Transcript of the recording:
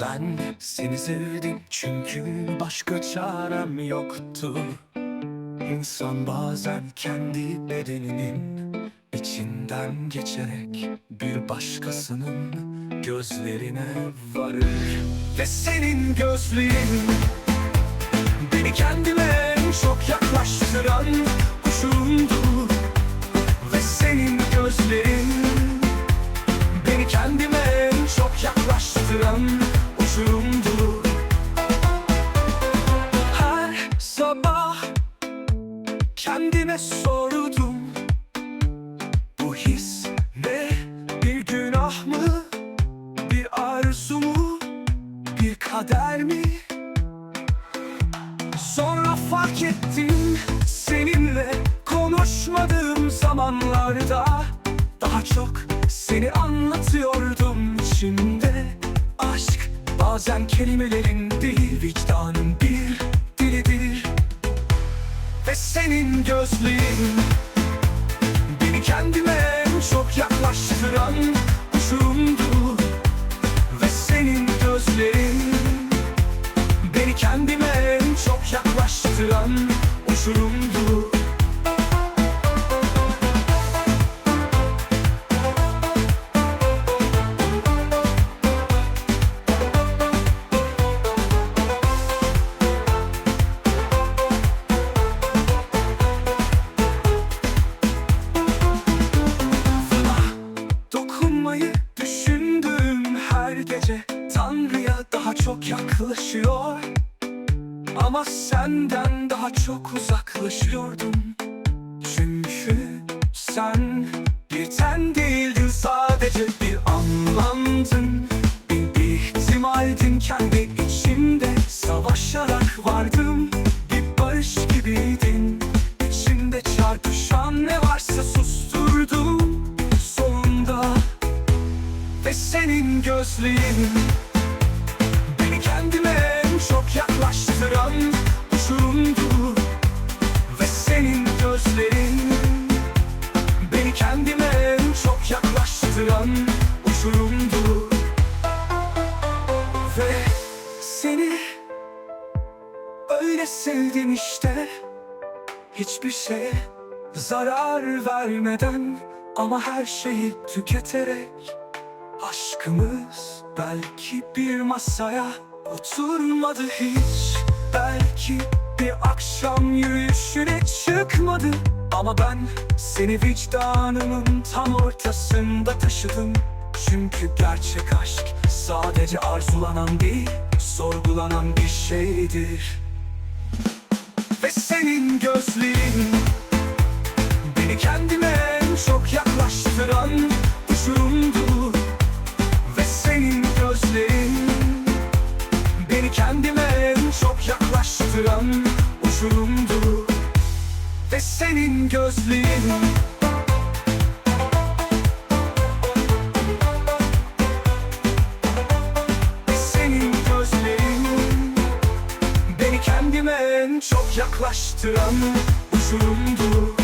Ben seni sevdim çünkü başka çarem yoktu. İnsan bazen kendi bedeninin içinden geçerek bir başkasının gözlerine varır. Ve senin gözlerin beni kendime en çok yaklaştıran kuşumdu kendime sordum. Bu his ne? Bir günah mı? Bir arzu mu? Bir kader mi? Sonra fark ettim seninle konuşmadığım zamanlarda Daha çok seni anlatıyordum. İçimde Aşk bazen kelimelerin değil vicdanın bir Ve senin gözlerin beni kendime en çok yaklaştıran düşündüğüm her gece. Tanrı'ya daha çok yaklaşıyor. Ama senden daha çok uzaklaşıyordum. Çünkü sen bir ten değildin sadece bir anlamdın. Bir ihtimaldin kendi içimde savaşarak vardım gözlerin Beni kendime en çok yaklaştıran uçurumdu Ve senin gözlerin. Beni kendime en çok yaklaştıran uçurumdu Ve seni öyle sevdim işte. Hiçbir şeye zarar vermeden Ama her şeyi tüketerek Aşkımız belki bir masaya oturmadı hiç. Belki bir akşam yürüyüşüne çıkmadı. Ama ben seni vicdanımın tam ortasında taşıdım. Çünkü gerçek aşk sadece arzulanan değil Sorgulanan bir şeydir. Ve senin gözlerin yaklaştıran uçurumdu. Ve senin gözlerin Ve senin gözlerin Beni kendime en çok yaklaştıran uçurumdu